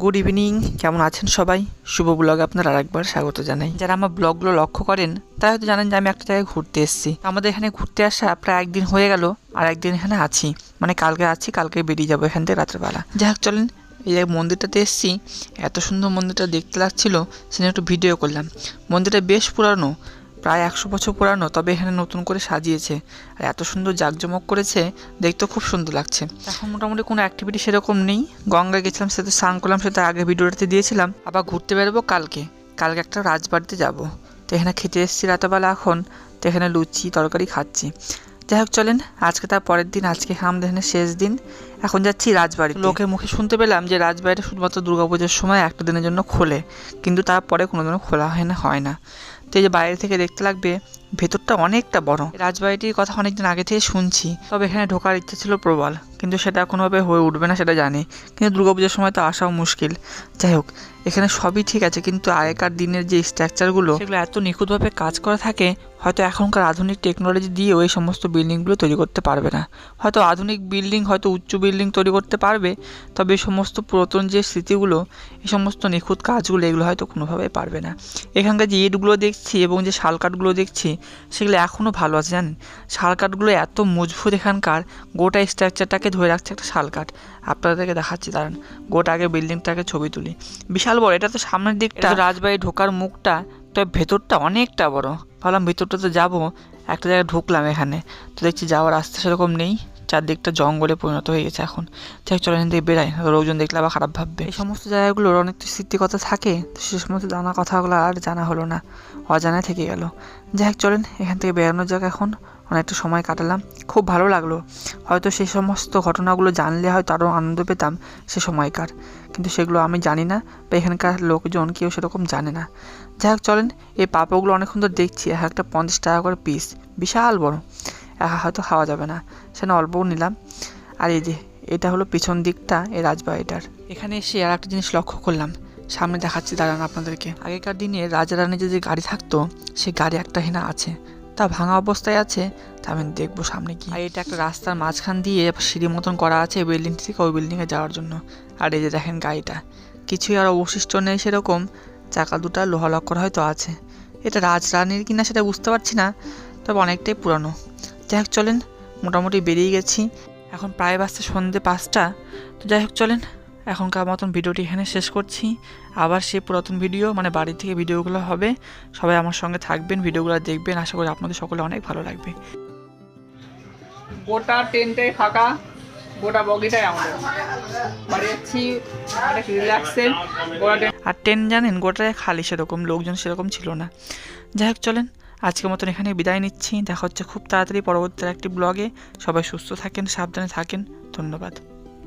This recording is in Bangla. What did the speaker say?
গুড ইভিনিং কেমন আছেন সবাই? শুভ ব্লগে আপনার আরেকবার স্বাগত জানাই। যারা আমার ব্লগগুলো লক্ষ্য করেন, তারা হয়তো জানেন যে আমি একটা জায়গায় ঘুরতে এসেছি। আমাদের এখানে ঘুরতে আসা প্রায় একদিন হয়ে গেল, আর একদিন এখানে আছি। মানে কালকে আছি, কালকে বেরিয়ে যাব এখান থেকে রাত্রেবেলা। যাই হোক চলেন এই যে মন্দিরটাতে এসেছি। এত সুন্দর মন্দিরটা দেখতে লাগছিল সেটা একটু ভিডিও করলাম। মন্দিরটা বেশ পুরানো প্রায় একশো বছর পুরানো, তবে এখানে নতুন করে সাজিয়েছে। আর এত সুন্দর জাঁকজমক করেছে দেখতে খুব সুন্দর লাগছে। এখন মোটামুটি কোনো অ্যাক্টিভিটি সেরকম নেই। গঙ্গায় গেছিলাম সেটা স্নান করলাম, সেটা আগে ভিডিওটাতে দিয়েছিলাম। আবার ঘুরতে বেরোবো কালকে। কালকে একটা রাজবাড়িতে যাব। তো এখানে খেতে এসেছি রাতেবেলা এখন। তো এখানে লুচি, তরকারি খাচ্ছি। যাই হোক, চলেন, আজকে তার পরের দিন, আজকে আমাদের এখানে শেষ দিন। এখন যাচ্ছি রাজবাড়ি লোকের মুখে শুনতে পেলাম যে রাজবাড়িটা শুধুমাত্র দুর্গাপুজোর সময় একটা দিনের জন্য খোলে। কিন্তু তারপরে কোনো দিনও খোলা হয় না হয় না। তো এই যে বাইরে থেকে দেখতে লাগবে, ভেতরটা অনেকটা বড়। রাজবাড়িটির কথা অনেকদিন আগে থেকে শুনছি, তবে এখানে ঢোকার ইচ্ছে ছিল প্রবল, কিন্তু সেটা কোনোভাবে হয়ে উঠবে না সেটা জানি, কিন্তু দুর্গাপুজোর সময় তো আসাও মুশকিল। যাই হোক, এখানে সবই ঠিক আছে, কিন্তু আগেকার দিনের যে স্ট্রাকচারগুলো সেগুলো এত নিখুঁতভাবে কাজ করা থাকে হয়তো এখনকার আধুনিক টেকনোলজি দিয়েও এই সমস্ত বিল্ডিংগুলো তৈরি করতে পারবে না। হয়তো আধুনিক বিল্ডিং হয়তো উচ্চ বিল্ডিং তৈরি করতে পারবে, তবে এই সমস্ত পুরাতন যে স্মৃতিগুলো, এই সমস্ত নিখুঁত কাজগুলো এগুলো হয়তো কোনোভাবেই পারবে না। এখানকার যে ইটগুলো দেখছি এবং যে শাল কাঠগুলো দেখছি, সেগুলো এখনও ভালো আছে, জানেন? শাল কাঠগুলো এত মজবুত এখানকার, গোটা স্ট্রাকচারটাকে ধরে রাখছে একটা শাল কাঠ। আপনাদেরকে দেখাচ্ছি, দাঁড়ান। গোটা আগে বিল্ডিংটাকে ছবি তুলি। বিশাল বড়, এটা তো সামনের দিকটা। রাজবাড়ি ঢোকার মুখটা। তবে ভেতরটা অনেকটা বড়। ভাবলাম ভেতরটা তো যাব, একটা জায়গায় ঢুকলাম এখানে। তো দেখছি যাওয়ার রাস্তা সেরকম নেই, চারদিকটা জঙ্গলে পরিণত হয়ে গেছে এখন। ঠিক চলে এখান থেকে বেরাই লোকজন দেখলে আবার খারাপ ভাববে। এই সমস্ত জায়গাগুলোর অনেক তো স্মৃতিকথা থাকে, তো সে সমস্ত জানা কথাগুলো আর জানা হলো না অজানায় থেকে গেল। যাই হোক, চলেন এখান থেকে বেরানোর জায়গা এখন, অনেকটা সময় কাটালাম। খুব ভালো লাগল। হয়তো সেই সমস্ত ঘটনাগুলো জানলে হয়তো আরও আনন্দ পেতাম সে সময়কার। কিন্তু সেগুলো আমি জানি না বা এখানকার লোকজন কেউ সেরকম জানে না। যাই হোক, চলেন, এই পাঁপড়গুলো অনেক সুন্দর দেখছি, এক একটা পঞ্চাশ টাকা করে পিস বিশাল বড়। একা হয়তো খাওয়া যাবে না সেটা অল্পও নিলাম। আর এই যে, এটা হলো পিছন দিকটা, এই রাজবাড়িটার। এখানে এসে আর একটা জিনিস লক্ষ্য করলাম, সামনে দেখাচ্ছি, দাঁড়ান আপনাদেরকে। আগেকার দিনে রাজা রানীর যে গাড়ি থাকতো সে গাড়ি একটা হেনা আছে। তা ভাঙা অবস্থায় আছে, তা আমি দেখব সামনে কি। আর এটা একটা রাস্তার মাঝখান দিয়ে সিঁড়ি মতন করা আছে বিল্ডিং থেকে ওই বিল্ডিংয়ে যাওয়ার জন্য। আর এই যে দেখেন গাড়িটা। কিছুই আর অবশিষ্ট নেই সেরকম। চাকা দুটা লোহা লক্কর হয়তো আছে। এটা রাজরানীর কিনা সেটা বুঝতে পারছি না, তবে অনেকটাই পুরানো। যাই হোক, চলেন। মোটামুটি বেরিয়ে গেছি। এখন প্রায় বাজছে সন্ধ্যে পাঁচটা। তো যাই হোক, চলেন। এখনকার মতন ভিডিওটি এখানে শেষ করছি। আবার সেই পুরাতন ভিডিও মানে বাড়ি থেকে ভিডিওগুলো হবে। সবাই আমার সঙ্গে থাকবেন ভিডিওগুলো দেখবেন। আশা করি আপনাদের সকলে অনেক ভালো লাগবে। গোটা টেন্টটাই ফাঁকা গোটা বগিটাই আমাদের। বাড়ি যাচ্ছি অনেক রিল্যাক্সে গোটা আর ট্রেন জানেন গোটায় খালি সেরকম লোকজন সেরকম ছিল না। যাই হোক চলেন আজকের মতন এখানে বিদায় নিচ্ছি। দেখা হচ্ছে খুব তাড়াতাড়ি পরবর্তী একটি ব্লগে। সবাই সুস্থ থাকেন সাবধানে থাকেন। ধন্যবাদ।